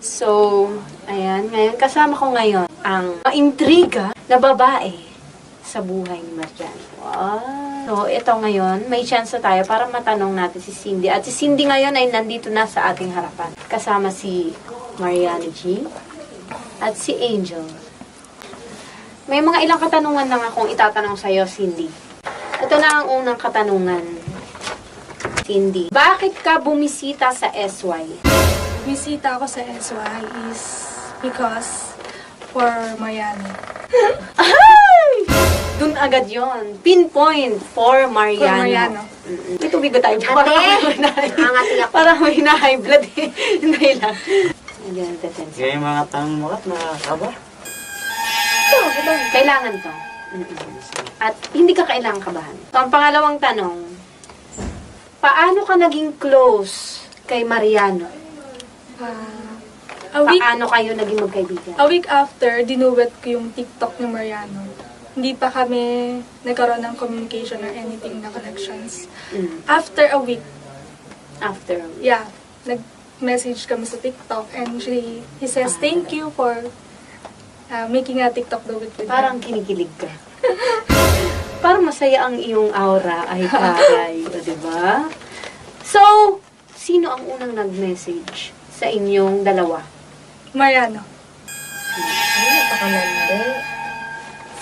So, ayan, ngayon, kasama ko ngayon ang intriga na babae sa buhay ni Marian. Wow. So, ito ngayon, may chance na tayo para matanong natin si Cindy. At si Cindy ngayon ay nandito na sa ating harapan. Kasama si Mariana G. at si Angel. May mga ilang katanungan lang akong itatanong sa'yo, Cindy. Ito na ang unang katanungan. Cindy, bakit ka bumisita sa SY? Bisita ako sa SY is because for Mariano. Ay! Dun agad yon Pinpoint for Mariano. For Mariano. Mm-mm. May tubig ba tayo? Para may Angati ako. Para may high blood eh. Hindi lang. Ayan, defense. Kaya yung mga tanong mo at nakakaba. Kailangan to. Mm-mm. At hindi ka kailangan kabahan. So, ang pangalawang tanong, paano ka naging close kay Mariano? Ah, a week Paano kayo naging magkaibigan? a week after, dinuwet ko yung TikTok ni Mariano. Hindi pa kami nagkaroon ng communication or anything na connections. Mm. After a week, After. yeah, nag-message kami sa TikTok and she, he says, thank you for uh, making a TikTok daw with me. Parang kinikilig ka. Parang masaya ang iyong aura ay karay, o diba? So, sino ang unang nag-message sa inyong dalawa? Mariano.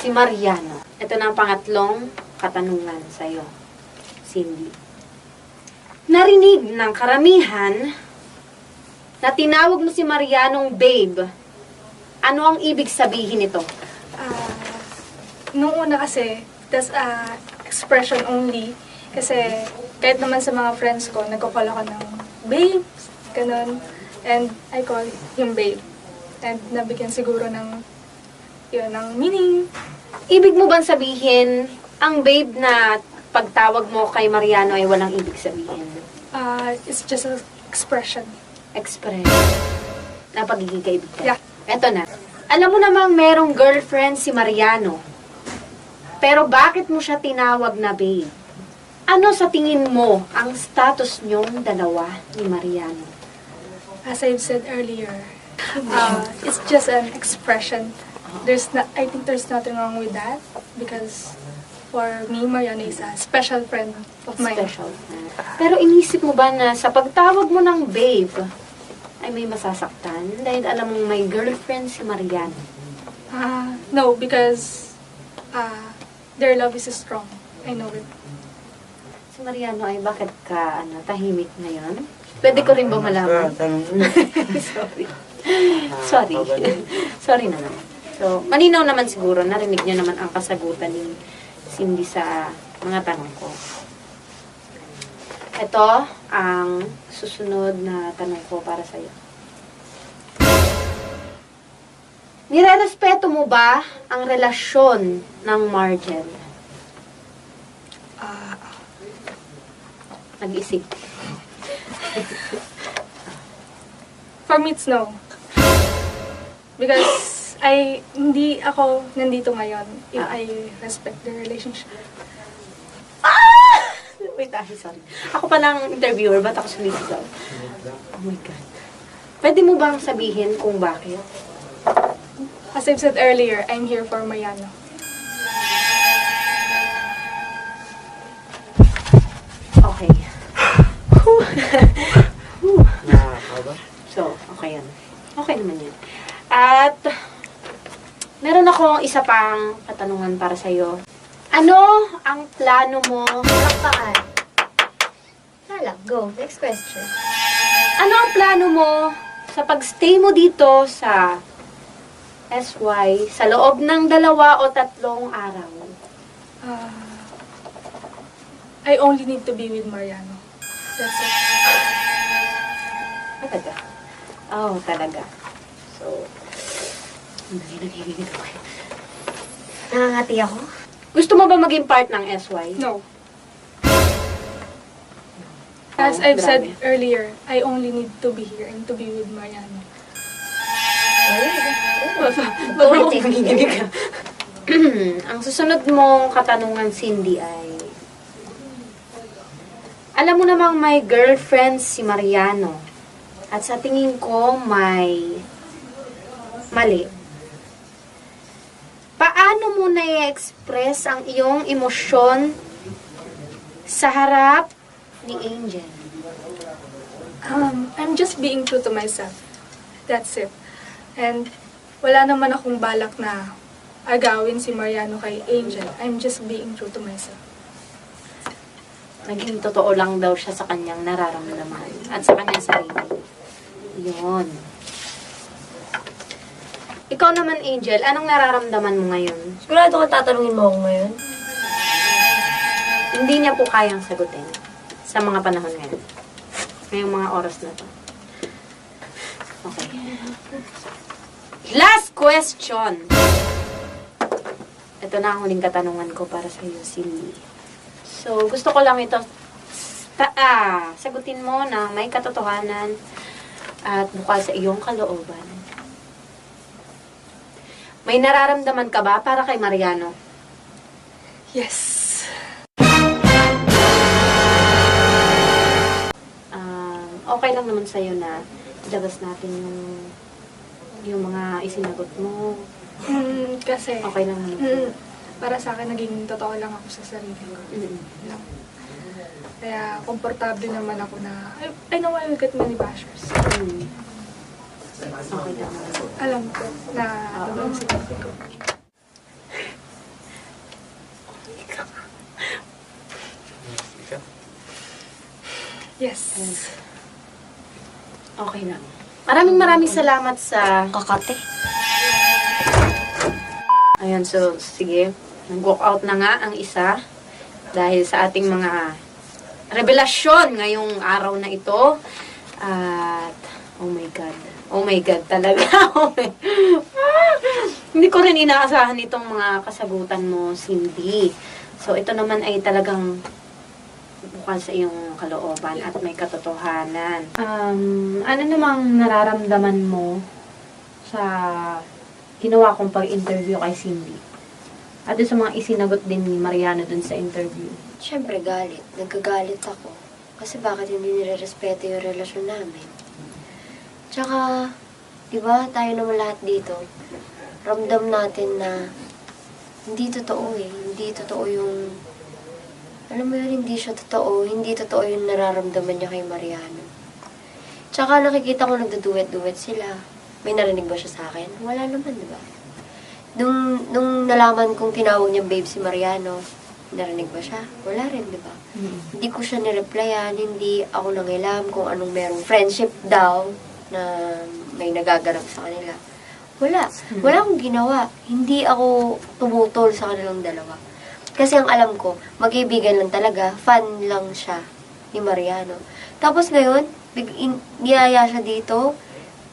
Si Mariano. Ito na ang pangatlong katanungan sa'yo, Cindy. Narinig ng karamihan na tinawag mo si Marianong babe. Ano ang ibig sabihin nito? Ah, nung una kasi, that's uh, expression only. Kasi kahit naman sa mga friends ko, nagko-call ako ng babe, ganun. And I call him babe. And nabigyan siguro ng, yun, ng meaning. Ibig mo bang sabihin, ang babe na pagtawag mo kay Mariano ay walang ibig sabihin? Uh, it's just an expression. Express. Na pagiging kaibigan. Yeah. Eto na. Alam mo namang merong girlfriend si Mariano. Pero bakit mo siya tinawag na babe? Ano sa tingin mo ang status niyong dalawa ni Mariano? As I've said earlier, uh, it's just an expression. There's not, I think there's nothing wrong with that because for me, Mariano is a special friend of mine. Special. Pero inisip mo ba na sa pagtawag mo ng babe, ay may masasaktan? Dahil alam mong may girlfriend si Mariano. Uh, no, because uh, their love is strong. I know it. Si Mariano ay bakit ka ano, tahimik ngayon? Pwede ko rin ba malaman? Ah. Sorry. Sorry. Sorry naman. So, malinaw naman siguro, narinig niyo naman ang kasagutan ni Cindy sa mga tanong ko. Ito ang susunod na tanong ko para sa iyo. Nirerespeto mo ba ang relasyon ng Margel? Uh, Nag-isip. For me, it's no. Because I, hindi ako nandito ngayon if Ah. I respect the relationship. Wait, ah, sorry. Ako pa lang interviewer, ba't ako sumisigaw? Oh my God. Pwede mo bang sabihin kung bakit? As I've said earlier, I'm here for Mariano. Okay. Whew. Whew. Nakakaba. So, okay naman yan. At, meron akong isa pang katanungan para sa'yo. Ano ang plano mo? Palakpakan. Hala, go. Next question. Ano ang plano mo sa pagstay mo dito sa SY sa loob ng dalawa o tatlong araw? Uh, I only need to be with Mariano. That's it. Talaga? Oo, oh, talaga. So, ang dali nagiginig ako. Nangangati ako? Gusto mo ba maging part ng SY? No. As Oh, I've said grabe. earlier, I only need to be here and to be with Mariano. Ako nagiginig ka. Ang susunod mong katanungan, Cindy, ay... Alam mo namang may girlfriend si Mariano. At sa tingin ko, may mali. Paano mo na-express ang iyong emosyon sa harap ni Angel? Um, I'm just being true to myself. That's it. And wala naman akong balak na agawin si Mariano kay Angel. I'm just being true to myself. Naging totoo lang daw siya sa kanyang nararamdaman at sa kanyang sarili. Yun. Ikaw naman, Angel, anong nararamdaman mo ngayon? Sigurado ka tatanungin mo ako ngayon? Hindi niya po kayang sagutin sa mga panahon ngayon. Ngayong mga oras na to. Okay. Last question! Ito na ang huling katanungan ko para sa iyo, Cindy. So, gusto ko lang ito ta- ah, sagutin mo na may katotohanan at bukal sa iyong kalooban. May nararamdaman ka ba para kay Mariano? Yes. um, okay lang naman sa'yo na ilabas natin yung yung mga isinagot mo. Mm, kasi, Okay lang naman. mm, para sa akin, naging totoo lang ako sa sarili ko. Mm. Kaya, komportable naman ako na, I, I know I will get many bashers. Mm. Okay. Alam ko na ito lang sinabi ko. Yes. Okay lang. Maraming maraming salamat sa... Kakate. Ayan, so, sige. Nag-walk out na nga ang isa dahil sa ating mga revelasyon ngayong araw na ito. At, oh my God. Oh my God talaga. Oh! Hindi ko rin inaasahan itong mga kasagutan mo, Cindy. So, ito naman ay talagang bukal sa iyong kalooban at may katotohanan. Um, ano namang nararamdaman mo sa ginawa kong pag-interview kay Cindy? At sa mga isinagot din ni Mariano dun sa interview. Siyempre, galit. Nagkagalit ako. Kasi bakit hindi nire-respeto yung relasyon namin? Tsaka, di ba, tayo naman lahat dito, ramdam natin na hindi totoo eh. Hindi totoo yung... Alam mo yun, hindi siya totoo. Hindi totoo yung nararamdaman niya kay Mariano. Tsaka nakikita ko nagduduet-duet sila. May narinig ba siya sa akin? Wala naman, di ba? Nung, nung nalaman kong tinawag niya babe si Mariano, narinig ba siya? Wala rin, di ba? Hindi ko siya nireplyan, hindi ako nangilam kung anong merong friendship daw na may nagaganap sa kanila. Wala. Wala akong ginawa. Hindi ako tumutol sa kanilang dalawa. Kasi ang alam ko, magkaibigan lang talaga, fan lang siya ni Mariano. Tapos ngayon, big, in, niyaya siya dito,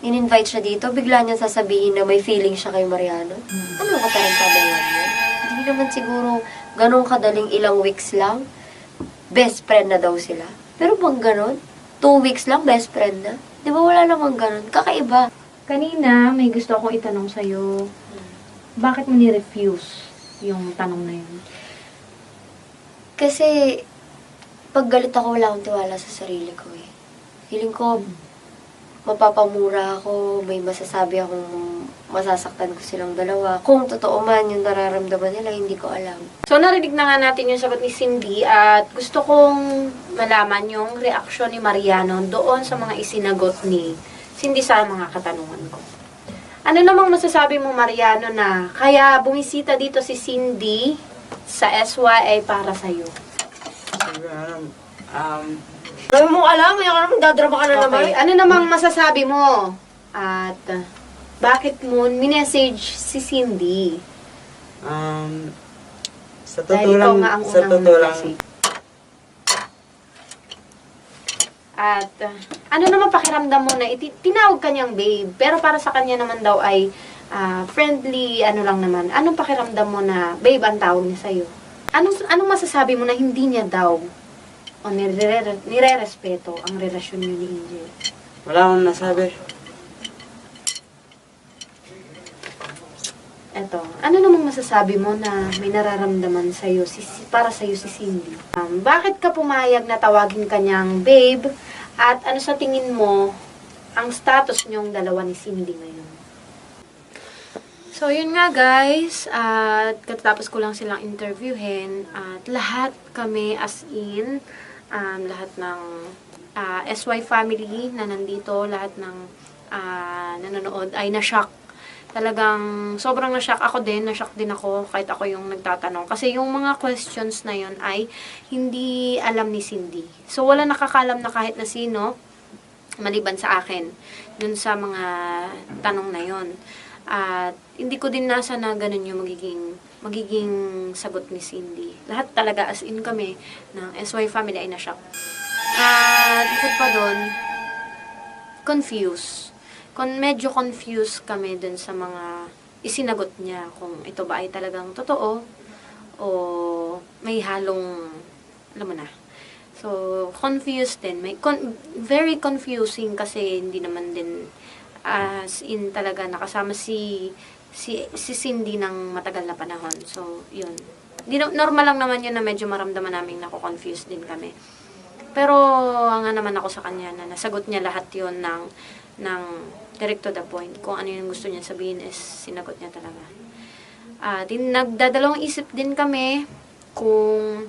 in-invite siya dito, bigla niya sasabihin na may feeling siya kay Mariano. Ano ka tarantado yan? Hindi naman siguro ganun kadaling ilang weeks lang, best friend na daw sila. Pero bang ganun? Two weeks lang, best friend na? Di ba wala namang ganun? Kakaiba. Kanina, may gusto akong itanong sa'yo. Bakit mo ni-refuse yung tanong na yun? Kasi, pag galit ako, wala akong tiwala sa sarili ko eh. Feeling ko, mapapamura ako, may masasabi akong masasaktan ko silang dalawa. Kung totoo man yung nararamdaman nila, hindi ko alam. So, narinig na nga natin yung sagot ni Cindy at gusto kong malaman yung reaksyon ni Mariano doon sa mga isinagot ni Cindy sa mga katanungan ko. Ano namang masasabi mo, Mariano, na kaya bumisita dito si Cindy sa SYA para sa'yo? Ano, um, Sabi mo alam, may ako naman dadrama ka na naman. Okay, ano namang masasabi mo? At uh, bakit mo minessage si Cindy? um, sa Dahil totoo ikaw lang, nga ang sa unang totoo lang, nag-message. At uh, ano naman pakiramdam mo na iti- tinawag kanyang babe, pero para sa kanya naman daw ay ah, friendly, ano lang naman. Anong pakiramdam mo na babe ang tawag niya sa'yo? Anong, anong masasabi mo na hindi niya daw o nire- nire-respeto ang relasyon niyo ni Angel? wala akong nasabi. Eto, ano namang masasabi mo na may nararamdaman sa'yo, si, para sa'yo si Cindy? Um, bakit ka pumayag na tawagin kanyang babe? At ano sa tingin mo ang status nyong dalawa ni Cindy ngayon. So, yun nga guys, at katapos ko lang silang interviewin, at lahat kami as in, um, lahat ng ah, SY family na nandito, lahat ng ah, nanonood ay na-shock. Talagang sobrang na-shock ako din, na-shock din ako kahit ako yung nagtatanong. Kasi yung mga questions na yun ay hindi alam ni Cindy. So, wala nakakalam na kahit na sino, maliban sa akin, dun sa mga tanong na yon At hindi ko din nasa na ganun yung magiging, magiging sagot ni Cindy. Lahat talaga as in kami ng SY family ay na-shock. At bukod pa doon, confused. Kon medyo confused kami dun sa mga isinagot niya kung ito ba ay talagang totoo o may halong alam mo na. So, confused din. May con- very confusing kasi hindi naman din as in talaga nakasama si si si Cindy ng matagal na panahon. So, yun. Di, na- normal lang naman yun na medyo maramdaman namin nako-confused din kami. Pero nga naman ako sa kanya na nasagot niya lahat yon ng ng direct to the point. Kung ano yung gusto niya sabihin is sinagot niya talaga. Ah, din nagdadalawang isip din kami kung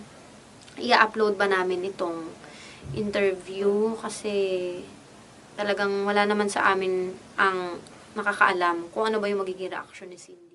i-upload ba namin itong interview kasi talagang wala naman sa amin ang nakakaalam kung ano ba yung magiging reaction ni Cindy.